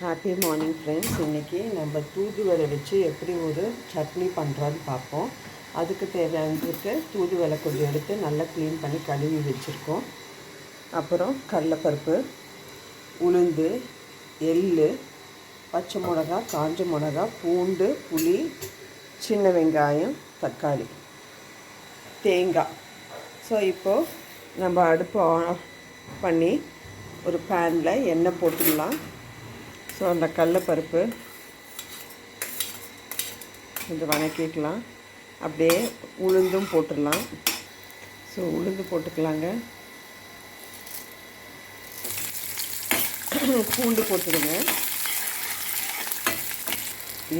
Happy morning friends இன்றைக்கி நம்ம தூதுவளை வச்சு எப்படி ஒரு சட்னி பண்ணுறோன்னு பார்ப்போம். அதுக்கு தேவையானதுக்கு தூதுவளை கொஞ்சம் எடுத்து நல்லா க்ளீன் பண்ணி கழுவி வச்சுருக்கோம். அப்புறம் கடலைப்பருப்பு உளுந்து எள் பச்சை மிளகா காஞ்ச மிளகா பூண்டு புளி சின்ன வெங்காயம் தக்காளி தேங்காய். ஸோ இப்போது நம்ம அடுப்பு ஆன் பண்ணி ஒரு பேனில் எண்ணெய் போட்டுடலாம். ஸோ அந்த கடலப்பருப்பு கொஞ்சம் வணக்கிக்கலாம் அப்படியே உளுந்தும் போட்டுடலாம். ஸோ உளுந்து போட்டுக்கலாங்க. பூண்டு போட்டுடுங்க.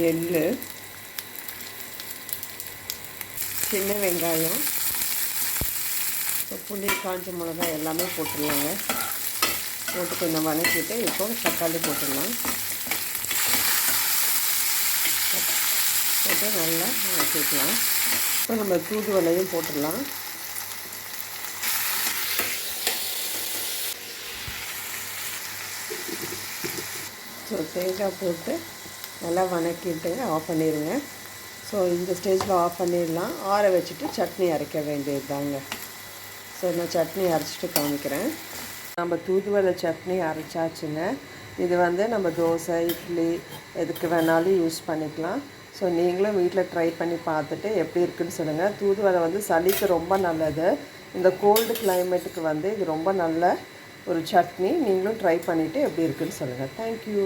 எள் சின்ன வெங்காயம். புளி காஞ்ச மிளகாய் எல்லாமே போட்டுடலாங்க. போட்டு கொஞ்சம் வதக்கிட்டு இப்போ தக்காளி போட்டுடலாம். போட்டு நல்லா வதக்கிக்கலாம் இப்போ நம்ம தூதுவலையும் போட்டுடலாம். ஸோ தேங்காய் போட்டு நல்லா வணக்கிட்டு ஆஃப் பண்ணிடுங்க. ஸோ இந்த ஸ்டேஜில் ஆஃப் பண்ணிடலாம். ஆற வச்சுட்டு சட்னி அரைக்க வேண்டியது தாங்க ஸோ நான் சட்னி அரைச்சிட்டு காமிக்கிறேன். நம்ம தூதுவளை சட்னி அரைச்சாச்சுங்க. இது வந்து நம்ம தோசை இட்லி எதுக்கு வேணாலும் யூஸ் பண்ணிக்கலாம். ஸோ நீங்களும் வீட்டில் ட்ரை பண்ணி பார்த்துட்டு எப்படி இருக்குன்னு சொல்லுங்கள் தூதுவளை வந்து சளிக்கு ரொம்ப நல்லது. இந்த கோல்டு கிளைமேட்டுக்கு வந்து இது ரொம்ப நல்ல ஒரு சட்னி. நீங்களும் ட்ரை பண்ணிவிட்டு எப்படி இருக்குன்னு சொல்லுங்கள் தேங்க்யூ